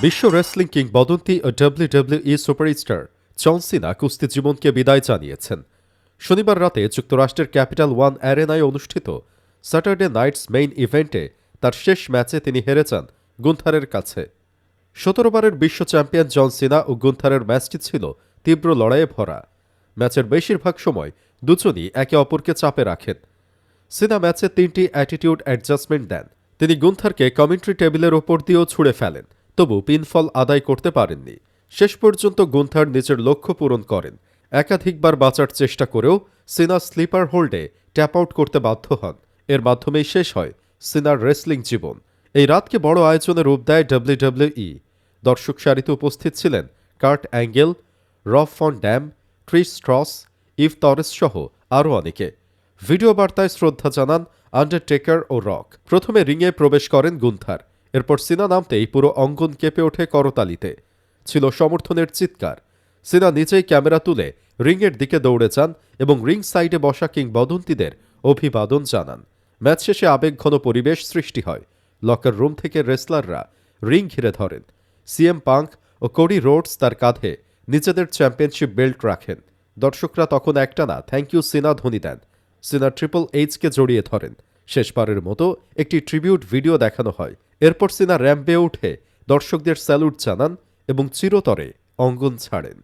বিশ্ব রেসলিং কিংবদন্তি ও WWE superstar জন সিনা কুস্তি জীবনকে বিদায় জানিয়েছেন। শনিবার রাতে যুক্তরাষ্ট্রের ক্যাপিটাল ওয়ান অ্যারেনায় অনুষ্ঠিত স্যাটারডে নাইটস মেইন ইভেন্টে তার শেষ ম্যাচে তিনি হেরে যান গুন্থারের কাছে। সতেরোবারের বিশ্ব চ্যাম্পিয়ন জন সিনা ও গুন্থারের ম্যাচটি ছিল তীব্র লড়াইয়ে ভরা। ম্যাচের বেশিরভাগ সময় দুজনই একে অপরকে চাপে রাখেন। সিনা ম্যাচে তিনটি অ্যাটিটিউড অ্যাডজাস্টমেন্ট দেন। তিনি গুন্থারকে কমেন্ট্রি টেবিলের ওপর দিয়েও ছুড়ে ফেলেন, তবু পিনফল আদায় করতে পারেননি। শেষ পর্যন্ত গুন্থার নিজের লক্ষ্য পূরণ করেন। একাধিকবার বাঁচার চেষ্টা করেও সিনা স্লিপার হোল্ডে ট্যাপ আউট করতে বাধ্য হন। এর মাধ্যমেই শেষ হয় সিনার রেসলিং জীবন। এই রাতকে বড় আয়োজনে রূপ দেয় ডাব্লিউডাব্লিউই দর্শক সারিতে উপস্থিত ছিলেন Kurt Angle, Rob Van Dam Trish Stratus Eve Torres সহ আরও অনেকে। ভিডিও বার্তায় শ্রদ্ধা জানান আন্ডারটেকার ও রক প্রথমে রিংয়ে প্রবেশ করেন গুন্থার। এরপর সিনা নামতেই পুরো অঙ্গন কেঁপে ওঠে করতালিতে। ছিল সমর্থনের চিৎকার। সিনা নিজেই ক্যামেরা তুলে রিংয়ের দিকে দৌড়ে যান এবং রিং সাইডে বসা কিংবদন্তিদের অভিবাদন জানান। ম্যাচ শেষে আবেগঘন পরিবেশ সৃষ্টি হয়। লকার রুম থেকে রেসলাররা রিং ঘিরে ধরেন। সিএম পাঙ্ক ও কোডি রোডস তার কাঁধে নিজেদের চ্যাম্পিয়নশিপ বেল্ট রাখেন। দর্শকরা তখন একটানা থ্যাংক ইউ সিনা ধ্বনি দেন। সিনা ট্রিপল এইচকে জড়িয়ে ধরেন। শেষবারের মতো একটি ট্রিবিউট ভিডিও দেখানো হয়। এরপর সিনা র্যাম্পে উঠে দর্শকদের স্যালুট জানান এবং চিরতরে অঙ্গন ছাড়েন।